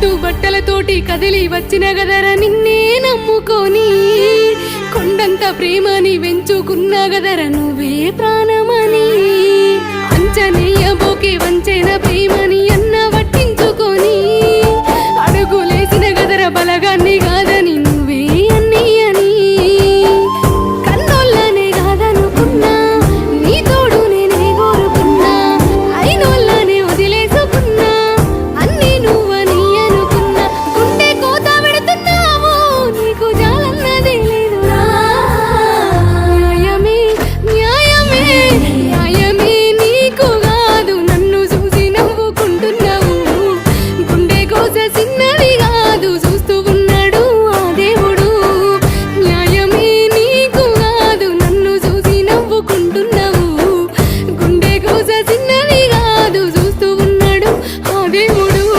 చుట్టూ బట్టలతోటి కదిలి వచ్చిన గదరా నిన్నే నమ్ముకొని. కొండంత ప్రేమని వెంచుకున్న గదరా నువ్వే ప్రాణమని. అంచనేయబోకే వంచెన ప్రేమని అన్న పట్టించుకొని అడుగులేసిన గదర నీ